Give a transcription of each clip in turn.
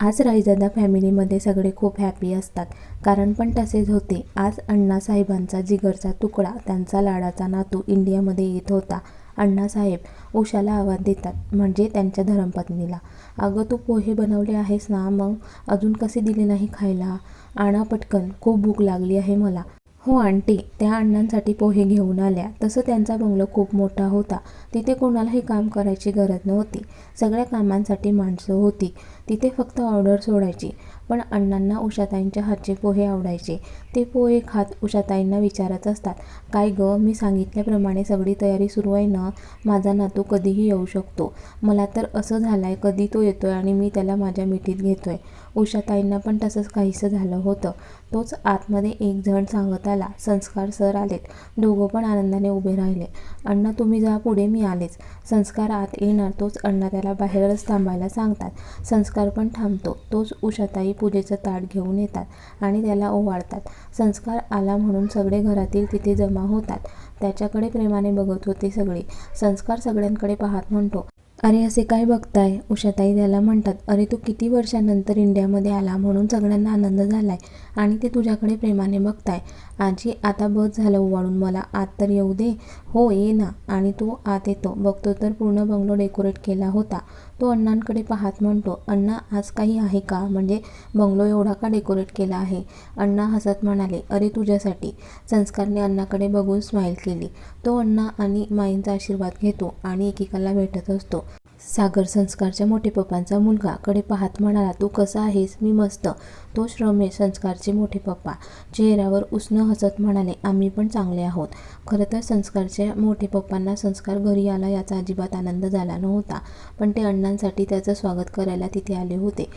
आज रायजादा फॅमिलीमध्ये सगळे खूप हॅपी असतात. कारण पण तसेच होते. आज अण्णासाहेबांचा जिगरचा तुकडा त्यांचा लाडाचा नातू इंडियामध्ये येत होता. अण्णासाहेब उषाला आवाज देतात म्हणजे त्यांच्या धर्मपत्नीला. अगं तू पोहे बनवले आहेस ना मग? अजून कसे दिले नाही खायला? आणा पटकन खूप भूक लागली आहे मला. हो आंटी. त्या अण्णांसाठी पोहे घेऊन आल्या. तसं त्यांचा बंगलो खूप मोठा होता. तिथे कोणालाही काम करायची गरज नव्हती. सगळ्या कामांसाठी माणसं होती. तिथे फक्त ऑर्डर सोडायची. पण अण्णांना उषाताईंच्या हातचे पोहे आवडायचे. ते पोहे खात उषाताईंना विचारत असतात काय गं मी सांगितल्याप्रमाणे सगळी तयारी सुरू आहे ना? माझा नातू कधीही येऊ शकतो. मला तर असं झालं आहे कधी तो येतोय आणि मी त्याला माझ्या मिठीत घेतो आहे उषाताईंना पण तसंच काहीसं झालं होतं. तोच आतमध्ये एक जण सांगत आला संस्कार सर आलेत. दोघं पण आनंदाने उभे राहिले. अण्णा तुम्ही जा पुढे मी आलेच. संस्कार आत येणार तोच अण्णा त्याला बाहेरच थांबायला सांगतात. संस्कार पण थांबतो. तोच उषाताई पूजेचं ताट घेऊन येतात आणि त्याला ओवाळतात. संस्कार आला म्हणून सगळे घरातील तिथे जमा होतात. त्याच्याकडे प्रेमाने बघत होते सगळे. संस्कार सगळ्यांकडे पाहत म्हणतो अरे असे काय बघताय? उषाताई त्याला म्हणतात अरे तू किती वर्षानंतर इंडियामध्ये आला म्हणून सगळ्यांना आनंद झालाय आणि ते तुझ्याकडे प्रेमाने बघताय. आजी आता बस झालं उवाळून मला आत तर येऊ दे. हो ये ना. आणि तो आत येतो. बघतो तर पूर्ण बंगलो डेकोरेट केला होता. तो अण्णांकडे पाहत म्हणतो अण्णा आज काही आहे का? म्हणजे बंगलो एवढा का डेकोरेट केला आहे? अण्णा हसत म्हणाले अरे तुझ्यासाठी. संस्कारने अण्णाकडे बघून स्माईल केली. तो अण्णा आणि माईंचा आशीर्वाद घेतो आणि एकेकाला भेटत असतो. सागर संस्कारच्या मोठे पप्पांचा मुलगा. कडे पाहत म्हणाला तू कसा आहेस? मी मस्त. तो रमेश संस्कारचे मोठे पप्पा. चेहऱ्यावर उष्ण हसत म्हणाले आम्ही पण चांगले आहोत. खरं तर संस्कारच्या मोठे पप्पांना संस्कार घरी आला याचा अजिबात आनंद झाला नव्हता पण ते अण्णांसाठी त्याचं स्वागत करायला तिथे आले होते.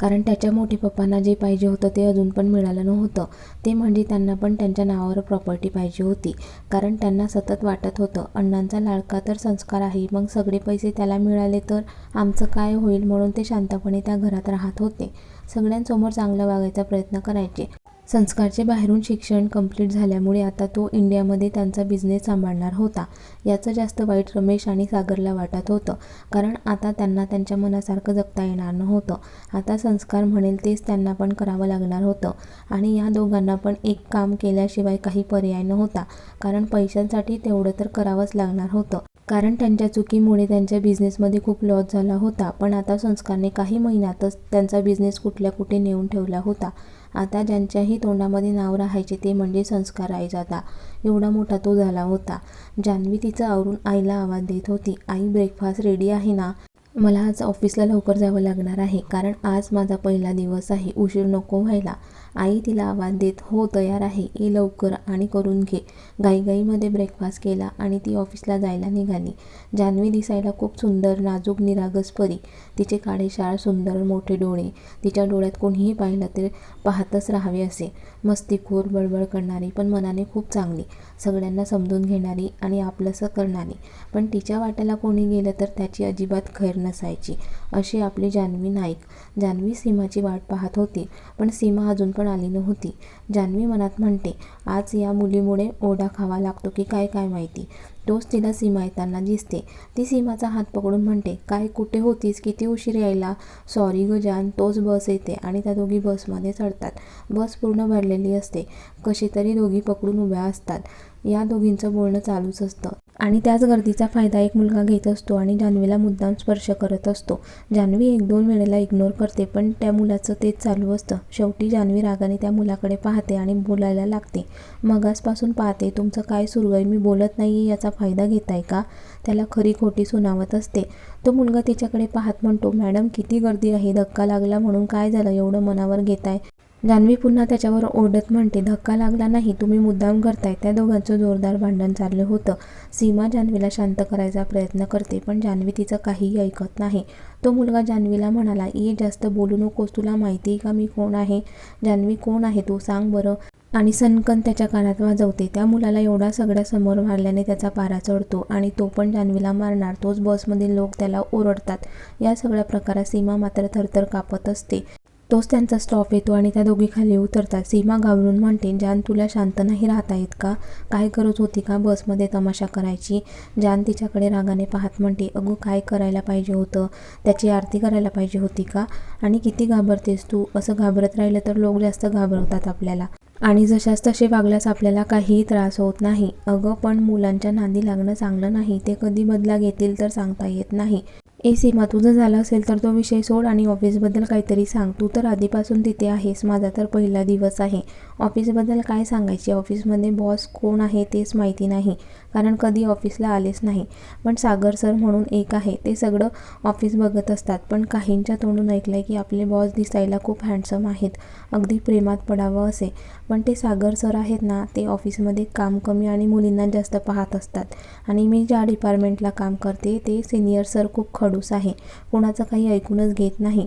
कारण त्याच्या मोठे पप्पांना जे पाहिजे होतं ते अजून पण मिळालं नव्हतं. ते म्हणजे त्यांना पण त्यांच्या नावावर प्रॉपर्टी पाहिजे होती. कारण त्यांना सतत वाटत होतं अण्णांचा लाडका तर संस्कार आहे मग सगळे पैसे त्याला मिळाले तर आमचं काय होईल म्हणून ते शांतपणे त्या घरात राहत होते. सगळ्यांसमोर चांगलं वागायचा प्रयत्न करायचे. संस्कारचे बाहेरून शिक्षण कंप्लीट झाल्यामुळे आता तो इंडियामध्ये त्यांचा बिझनेस सांभाळणार होता. याचं जास्त वाईट रमेश आणि सागरला वाटत होतं. कारण आता त्यांना त्यांच्या मनासारखं जगता येणार नव्हतं. आता संस्कार म्हणेल तेच त्यांना पण करावं लागणार होतं. आणि या दोघांना पण एक काम केल्याशिवाय काही पर्याय नव्हता. कारण पैशांसाठी तेवढं तर करावंच लागणार होतं. कारण त्यांच्या चुकीमुळे त्यांच्या बिझनेसमध्ये खूप लॉस झाला होता. पण आता संस्कारने काही महिन्यातच त्यांचा बिझनेस कुठल्या कुठे नेऊन ठेवला होता. आता ज्यांच्याही तोंडामध्ये नाव राहायचे ते म्हणजे संस्कार आई जाता एवढा मोठा तो झाला होता. जान्हवी तिचं आवरून आईला आवाज देत होती. आई ब्रेकफास्ट रेडी आहे ना? मला आज ऑफिसला लवकर जावं लागणार आहे. कारण आज माझा पहिला दिवस आहे. उशीर नको व्हायला. आई तिला आवाज देत हो तयार आहे. ये लवकर आणि करून घे. घाईघाईमध्ये ब्रेकफास्ट केला आणि ती ऑफिसला जायला निघाली. जान्हवी दिसायला खूप सुंदर नाजूक निरागस परी तिचे काळेशाळ सुंदर मोठे डोळे. तिच्या डोळ्यात कोणीही पाहिलं तर पाहतच राहावे असे. मस्तीखोर बळबळ करणारी पण मनाने खूप चांगली. सगळ्यांना समजून घेणारी आणि आपलंसं करणारी. पण तिच्या वाट्याला कोणी गेलं तर त्याची अजिबात खैर नसायची अशी आपली जान्हवी नाईक. जान्हवी सीमाची वाट पाहत होती पण सीमा अजून पण आली नव्हती. जान्हवी मनात म्हणते आज या मुलीमुळे ओढा खावा लागतो की काय काय माहिती? तोच तिला सीमा येताना दिसते. ती सीमाचा हात पकडून म्हणते काय कुठे होतीस? किती उशीर यायला? सॉरी ग जान तोच बस येते आणि त्या दोघी बसमध्ये चढतात. बस पूर्ण भरलेली असते. कशी तरी दोघी पकडून उभ्या असतात. या दोघींचं बोलणं चालूच असतं. आणि त्याच गर्दीचा फायदा एक मुलगा घेत असतो आणि जान्हवीला मुद्दाम स्पर्श करत असतो. जान्हवी एक दोन वेळेला इग्नोर करते पण त्या मुलाचं तेच चालू असतं. शेवटी जान्हवी रागाने त्या मुलाकडे पाहते आणि बोलायला लागते. मगासपासून पाहते तुमचं काय सुरू आहे? मी बोलत नाही याचा फायदा घेताय का? त्याला खरी खोटी सुनावत असते. तो मुलगा तिच्याकडे पाहत म्हणतो मॅडम किती गर्दी आहे? धक्का लागला म्हणून काय झालं? एवढं मनावर घेताय. जान्हवी पुन्हा त्याच्यावर ओरडत म्हणते धक्का लागला नाही तुम्ही मुद्दाम करताय. त्या दोघांचं जोरदार भांडण चाललं होतं. सीमा जान्हवीला शांत करायचा प्रयत्न करते पण जान्हवी तिचं काहीही ऐकत नाही. तो मुलगा जान्हवीला म्हणाला ये जास्त बोलू नकोस तुला माहिती आहे का मी कोण आहे? जान्हवी कोण आहे तू सांग बरं. आणि सनकन त्याच्या कानात वाजवते. त्या मुलाला एवढा सगळ्या समोर मारल्याने त्याचा पारा चढतो आणि तो पण जान्हवीला मारणार. तोच बसमधील लोक त्याला ओरडतात. या सगळ्या प्रकारात सीमा मात्र थरथर कापत असते. तोच त्यांचा स्टॉप येतो आणि त्या दोघी खाली उतरतात. सीमा घाबरून म्हणते जान तुला शांत नाही राहता येत का? काय गरज होती का बसमध्ये तमाशा करायची? जान तिच्याकडे रागाने पाहत म्हणते अगं काय करायला पाहिजे होतं? त्याची आरती करायला पाहिजे होती का? आणि किती घाबरतेस तू? असं घाबरत राहिलं तर लोक जास्त घाबरवतात आपल्याला. आणि जशास तसे वागल्यास आपल्याला काहीही त्रास होत नाही. अगं पण मुलांच्या नांदी लागणं चांगलं नाही. ते कधी बदला घेतील तर सांगता येत नाही. ए सीमा तुझं झालं असेल तर तो विषय सोड आणि ऑफिसबद्दल काहीतरी सांग. तू तर आधीपासून तिथे आहेस. माझा तर पहिला दिवस आहे. ऑफिसबद्दल काय सांगायचे? ऑफिसमध्ये बॉस कोण आहे तेच माहिती नाही. कारण कधी ऑफिसला आलेच नाही. पण सागर सर म्हणून एक आहे ते सगळं ऑफिस बघत असतात. पण काहींच्या तोंडून ऐकलं आहे की आपले बॉस दिसायला खूप हँडसम आहेत अगदी प्रेमात पडावं असे. पण ते सागर सर आहेत ना ते ऑफिसमध्ये काम कमी आणि मुलींना जास्त पाहत असतात. आणि मी ज्या डिपार्टमेंटला काम करते ते सिनियर सर खूप खडूस आहे. कोणाचं काही ऐकूनच घेत नाही.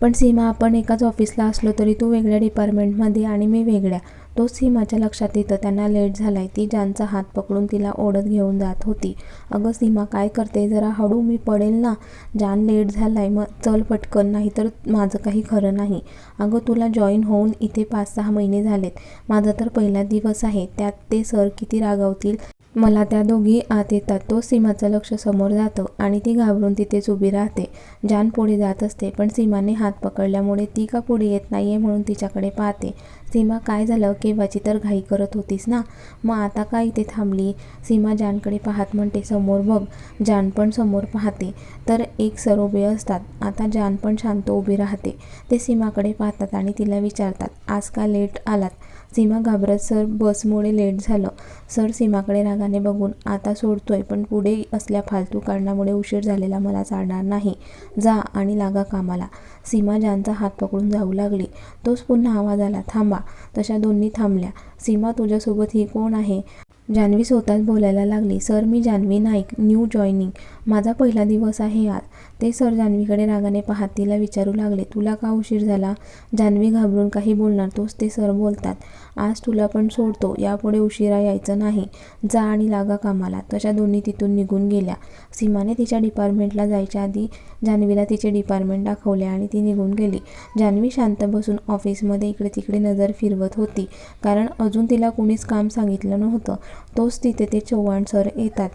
पण सीमा आपण एकाच ऑफिसला असलो तरी तू वेगळ्या डिपार्टमेंटमध्ये आणि मी वेगळ्या. तोच सीमाच्या लक्षात येतं त्यांना लेट झालाय. ती जानचा हात पकडून तिला ओढत घेऊन जात होती. अगं सीमा काय करते? जरा हळू मी पडेल ना? जान लेट झालाय मग चल पटकन नाही तर माझं काही खरं नाही. अगं तुला जॉईन होऊन इथे पाच सहा महिने झालेत. माझा तर पहिला दिवस आहे. त्यात ते सर किती रागावतील? मला त्या दोघी आत येतात. तो सीमाचं लक्ष समोर जातं आणि ती घाबरून तिथेच उभी राहते. जान पुढे जात असते पण सीमाने हात पकडल्यामुळे ती का पुढे येत नाही आहे म्हणून तिच्याकडे पाहते. सीमा काय झालं? केव्हाची तर घाई करत होतीस ना? मग आता का इथे थांबली? सीमा जानकडे पाहत म्हणते समोर बघ. जान पण समोर पाहते. तर एक सर उभे असतात. आता जान पण शांत उभी राहते. ते सीमाकडे पाहतात आणि तिला विचारतात आज का लेट आलात? सीमा घाबरत सर बसमुळे लेट झालं. सर सीमाकडे रागाने बघून आता सोडतोय पण पुढे असल्या फालतू कारणामुळे उशीर झालेला मला चालणार नाही. जा आणि लागा कामाला. सीमा ज्यांचा हात पकडून जाऊ लागली तोच पुन्हा आवाज आला थांबा. तशा दोन्ही थांबल्या. सीमा तुझ्यासोबत ही कोण आहे? जान्हवी स्वतःच बोलायला लागली. सर मी जान्हवी नाईक न्यू जॉईनिंग माझा पहिला दिवस आहे आज ते सर जान्हवीकडे रागाने पाहत तिला विचारू लागले. तुला का उशीर झाला? जान्हवी घाबरून काही बोलणार तोच ते सर बोलतात. आज तुला पण सोडतो. यापुढे उशिरा यायचं नाही. जा आणि लागा कामाला. तशा दोन्ही तिथून निघून गेल्या. सीमाने तिच्या डिपार्टमेंटला जायच्या आधी जान्हवीला तिचे डिपार्टमेंट दाखवले आणि ती निघून गेली. जान्हवी शांत बसून ऑफिसमध्ये इकडे तिकडे नजर फिरवत होती कारण अजून तिला कुणीच काम सांगितलं नव्हतं. तोच तिथे ते चव्हाण सर येतात.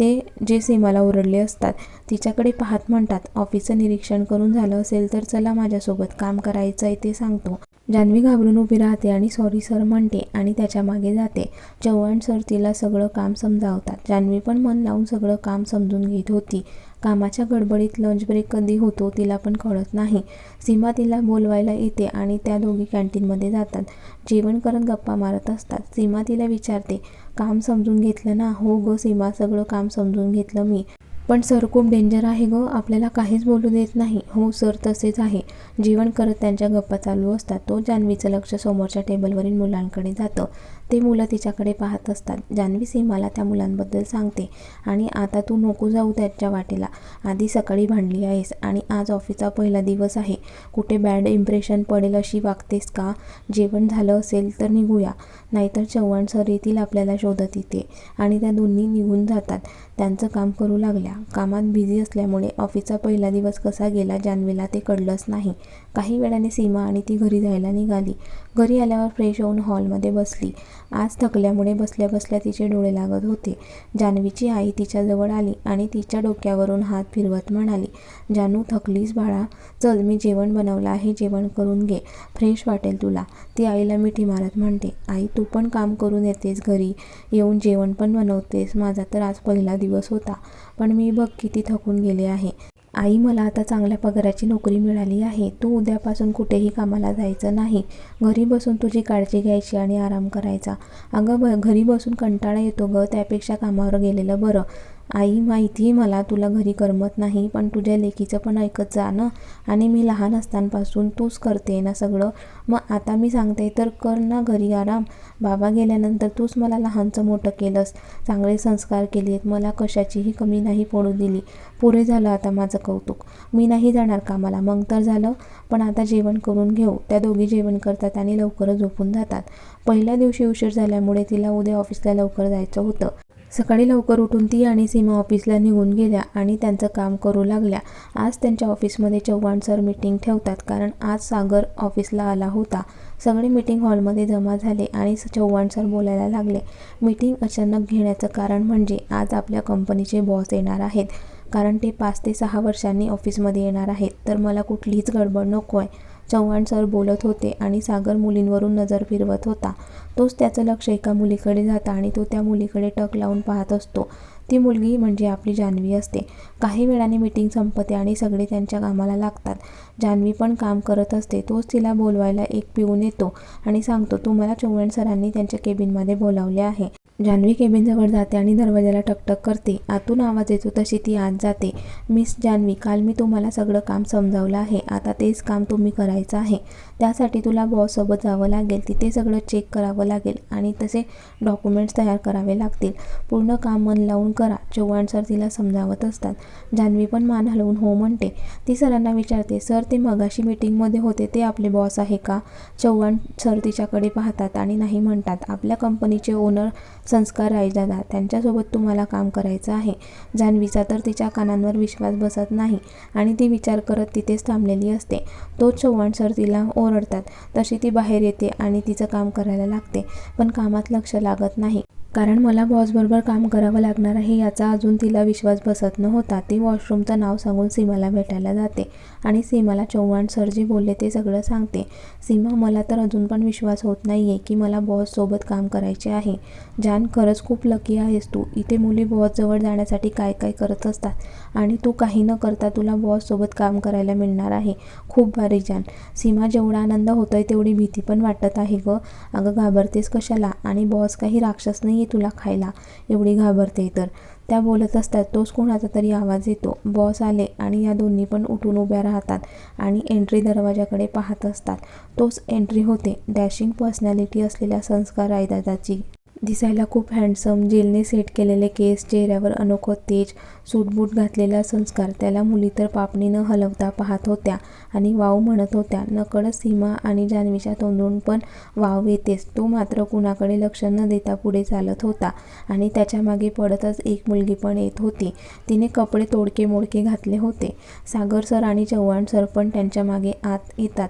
ते जे सीमाला ओरडले असतात तिच्याकडे पाहत म्हणतात ऑफिसचं निरीक्षण करून झालं असेल तर चला माझ्यासोबत काम करायचं आहे ते सांगतो. जान्हवी घाबरून उभी राहते आणि सॉरी सर म्हणते आणि त्याच्यामागे जाते. चव्हाण सर तिला सगळं काम समजावतात. जान्हवी पण मन लावून सगळं काम समजून घेत होती. कामाच्या गडबडीत लंच ब्रेक कधी होतो तिला पण कळत नाही. सीमा तिला बोलवायला येते आणि त्या दोघी कॅन्टीनमध्ये जातात. जेवण करत गप्पा मारत असतात. सीमा तिला विचारते काम समजून घेतलं ना? हो गं सीमा सगळं काम समजून घेतलं मी. पण सर खूप डेंजर आहे गं. आपल्याला काहीच बोलू देत नाही. हो सर तसेच आहे. जेवण करत त्यांच्या गप्पा चालू असतात. तो जान्हवीचं लक्ष समोरच्या टेबलवरील मुलांकडे जातं. ते मुलं तिच्याकडे पाहत असतात. जान्हवी सीमाला त्या मुलांबद्दल सांगते. आणि आता तू नको जाऊ त्याच्या वाटेला. आधी सकाळी भांडली आहेस आणि आज ऑफिसचा पहिला दिवस आहे. कुठे बॅड इम्प्रेशन पडेल अशी वागतेस का? जेवण झालं असेल तर निघूया. नाहीतर चव्हाण सर येतील आपल्याला शोधत येते आणि त्या दोन्ही निघून जातात. त्यांचं काम करू लागल्या. कामात बिझी असल्यामुळे ऑफिसचा पहिला दिवस कसा गेला जान्हवीला ते कळलंच नाही. काही वेळाने सीमा आणि ती घरी जायला निघाली. घरी आल्यावर फ्रेश होऊन हॉलमध्ये बसली. आज थकल्यामुळे बसल्या बसल्या तिचे डोळे लागत होते. जान्हवीची आई तिच्याजवळ आली आणि तिच्या डोक्यावरून हात फिरवत म्हणाली जानू थकलीस बाळा. चल मी जेवण बनवलं आहे जेवण करून घे. फ्रेश वाटेल तुला. ती आईला मिठी मारत म्हणते आई तू पण काम करून येतेस घरी. येऊन जेवण पण बनवतेस. माझा तर आज पहिला दिवस होता. पण मी बघ किती थकून गेले आहे. आई मला आता चांगल्या पगाराची नोकरी मिळाली आहे. तू उद्यापासून कुठेही कामाला जायचं नाही. घरी बसून तुझी काळजी घ्यायची आणि आराम करायचा. अगं ब घरी बसून कंटाळा येतो गं. त्यापेक्षा कामावर गेलेलं बरं. आई माहिती मला तुला घरी करमत नाही पण तुझ्या लेकीचं पण ऐकत जा ना. आणि मी लहान असतानापासून तूच करते ना सगळं. मग आता मी सांगते तर कर ना घरी आराम. बाबा गेल्यानंतर तूच मला लहानचं मोठं केलंस. चांगले संस्कार केलेत. मला कशाचीही कमी नाही पडू दिली. पुरे झालं आता माझं कौतुक. मी नाही जाणार कामाला. मग तर झालं. पण आता जेवण करून घेऊ. त्या दोघी जेवण करतात आणि लवकरच झोपून जातात. पहिल्या दिवशी उशीर झाल्यामुळे तिला उद्या ऑफिसला लवकर जायचं होतं. सकाळी लवकर उठून ती आणि सीमा ऑफिसला निघून गेल्या आणि त्यांचं काम करू लागल्या. आज त्यांच्या ऑफिसमध्ये चव्हाण सर मीटिंग ठेवतात कारण आज सागर ऑफिसला आला होता. सगळे मीटिंग हॉलमध्ये जमा झाले आणि चव्हाण सर बोलायला लागले. मीटिंग अचानक घेण्याचं कारण म्हणजे आज आपल्या कंपनीचे बॉस येणार आहेत. कारण ते पाच ते सहा वर्षांनी ऑफिसमध्ये येणार आहेत. तर मला कुठलीच गडबड नको आहे चव्हाण सर बोलत होते आणि सागर मुलींवरून नजर फिरवत होता. तोच त्याचं लक्ष एका मुलीकडे जातं आणि तो त्या मुलीकडे टक लावून पाहत असतो. ती मुलगी म्हणजे आपली जान्हवी असते. काही वेळाने मीटिंग संपते आणि सगळे त्यांच्या कामाला लागतात. जान्हवी पण काम करत असते. तोच तिला बोलवायला एक पिऊन येतो आणि सांगतो तुम्हाला मला चव्हाण सरांनी त्यांच्या केबिनमध्ये बोलावले आहे. जान्हवी केबिनजवळ जाते आणि दरवाजाला टकटक करते. आतून आवाज येतो तशी ती आत जाते. मिस जान्हवी काल मी तुम्हाला सगळं काम समजावलं आहे. आता तेच काम तुम्ही करायचं आहे. त्यासाठी तुला बॉससोबत जावं लागेल. तिथे सगळं चेक करावं लागेल आणि तसे डॉक्युमेंट्स तयार करावे लागतील. पूर्ण काम मन लावून करा. चव्हाण सर तिला समजावत असतात. जान्हवी पण मान हलवून हो म्हणते. ती सरांना विचारते सर ते मगाशी मीटिंगमध्ये होते. ते आपले बॉस आहे का? चव्हाण सर तिच्याकडे पाहतात आणि नाही म्हणतात. आपल्या कंपनीचे ओनर संस्कार रायदादा त्यांच्यासोबत तुम्हाला काम करायचं आहे. जान्हवीचा तर तिच्या कानांवर विश्वास बसत नाही आणि ती विचार करत तिथेच थांबलेली असते. तोच चव्हाण सर तिला ओ ओरडतात. तशी ती बाहेर येते आणि तिचं काम करायला लागते पण कामात लक्ष लागत नाही. कारण मला बॉसबरोबर काम करावं लागणार आहे याचा अजून तिला विश्वास बसत नव्हता. ती वॉशरूमचं नाव सांगून सीमाला भेटायला जाते आणि सीमाला चव्हाण सर जे बोलले ते सगळं सांगते. सीमा मला तर अजून पण विश्वास होत नाही आहे की मला बॉससोबत काम करायचे आहे. जान खरंच खूप लकी आहेस तू. इथे मुली बॉसजवळ जाण्यासाठी काय काय करत असतात आणि तू काही न करता तुला बॉससोबत काम करायला मिळणार आहे. खूप भारी जान. सीमा जेवढा आनंद होतोय तेवढी भीती पण वाटत आहे ग. अगं घाबरतेस कशाला? आणि बॉस काही राक्षस नाही आहे तुला खायला एवढी घाबरते तर. त्या बोलत असतात तोच कोणाचा तरी आवाज येतो. बॉस आले आणि या दोन्ही पण उठून उभ्या राहतात आणि एंट्री दरवाजाकडे पाहत असतात. तोच एंट्री होते डॅशिंग पर्सनॅलिटी असलेल्या संस्कार आयदादाची दिसायला खूप हँडसम जेलने सेट केलेले केस चेहऱ्यावर अनोखं तेज सूटबूट घातलेला संस्कार. त्याला मुली तर पापणी न हलवता पाहत होत्या आणि वाव म्हणत होत्या. नकळत सीमा आणि जान्हवीच्या तोंडून पण वाव येतेच. तो मात्र कुणाकडे लक्ष न देता पुढे चालत होता आणि त्याच्यामागे पडतच एक मुलगी पण येत होती. तिने कपडे तोडके मोडके घातले होते. सागर सर आणि चव्हाण सर पण त्यांच्या मागे आत येतात.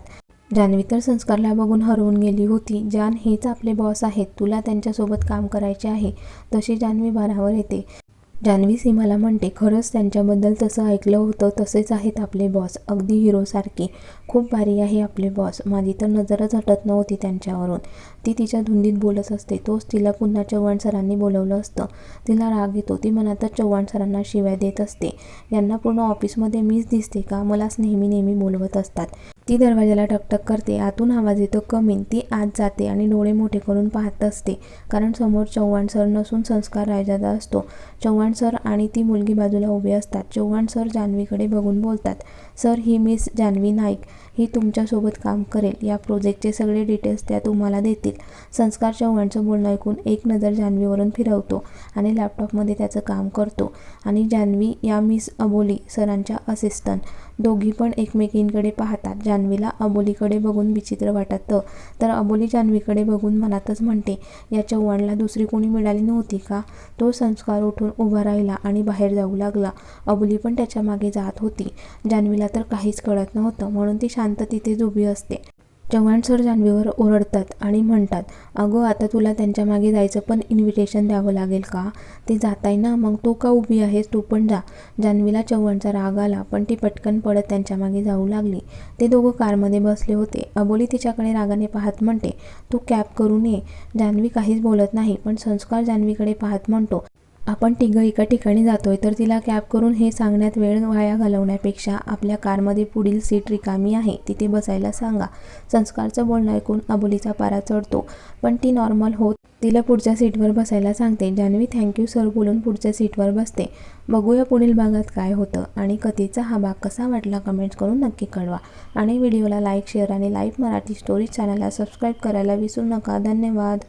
जान्हवी तर संस्कारला बघून हरवून गेली होती. जान हेच आपले बॉस आहेत. तुला त्यांच्यासोबत काम करायचे आहे. तशी जान्हवी भारावर येते. जान्हवी सीमाला म्हणते खरंच त्यांच्याबद्दल तसं ऐकलं होतं तसेच आहेत आपले बॉस अगदी हिरोसारखे खूप भारी आहे आपले बॉस माझी तर नजरच हटत नव्हती त्यांच्यावरून. ती तिच्या धुंदीत बोलत असते. तोच तिला पुन्हा चव्हाण सरांनी बोलवलं असतं. तिला राग येतो. ती मनातच चव्हाण सरांना शिव्या देत असते. यांना पूर्ण ऑफिसमध्ये मीच दिसते का? मलाच नेहमी नेहमी बोलवत असतात. ती दरवाजाला टकटक करते. आतून आवाज येतो कमीन. ती आत जाते आणि डोळे मोठे करून पाहत असते. कारण समोर चव्हाण सर नसून संस्कार राजादा असतो. चव्हाण सर आणि ती मुलगी बाजूला उभे असतात. चव्हाण सर जान्हवीकडे बघून बोलतात. सर ही मिस जान्हवी नाईक. ही तुमच्यासोबत काम करेल. या प्रोजेक्टचे सगळे डिटेल्स त्या तुम्हाला देतील. संस्कार चव्हाणचं बोलणं ऐकून एक नजर जान्हवीवरून फिरवतो आणि लॅपटॉपमध्ये त्याचं काम करतो. आणि जान्हवी या मिस अबोली सरांच्या असिस्टंट दोघी पण एकमेकींकडे पाहतात. जान्हवीला अबोलीकडे बघून विचित्र वाटतं. तर अबोली जान्हवीकडे बघून मनातच म्हणते या चव्हाणला दुसरी कोणी मिळाली नव्हती का? तो संस्कार उठून उभा राहिला आणि बाहेर जाऊ लागला. अबोली पण त्याच्यामागे जात होती. जान्हवीला तर काहीच कळत नव्हतं म्हणून ती शांत तिथेच उभी असते. चव्हाण सर जान्हवीवर ओरडतात आणि म्हणतात अगं आता तुला त्यांच्या मागे जायचं पण इन्व्हिटेशन द्यावं लागेल का? ते जात आहे ना मग तू का उभी आहेस तू पण जा. जान्हवीला चव्हाणचा राग आला पण ती पटकन पडत त्यांच्या मागे जाऊ लागली. ते दोघं कारमध्ये बसले होते. अबोली तिच्याकडे रागाने पाहत म्हणते तू कॅब करून ये जान्हवी काहीच बोलत नाही पण संस्कार जान्हवीकडे पाहत म्हणतो आपण तिघं एका ठिकाणी जातो आहे तर तिला कॅब करून हे सांगण्यात वेळ वाया घालवण्यापेक्षा आपल्या कारमध्ये पुढील सीट रिकामी आहे. तिथे बसायला सांगा. संस्कारचं बोलणं ऐकून अबोलीचा पारा चढतो. पण ती नॉर्मल होत तिला पुढच्या सीटवर बसायला सांगते. जान्हवी थँक्यू सर बोलून पुढच्या सीटवर बसते. बघूया पुढील भागात काय होतं आणि कथेचा हा भाग कसा वाटला कमेंट्स करून नक्की कळवा. आणि व्हिडिओला लाईक शेअर आणि लाईव्ह मराठी स्टोरीज चॅनलला सबस्क्राईब करायला विसरू नका. धन्यवाद.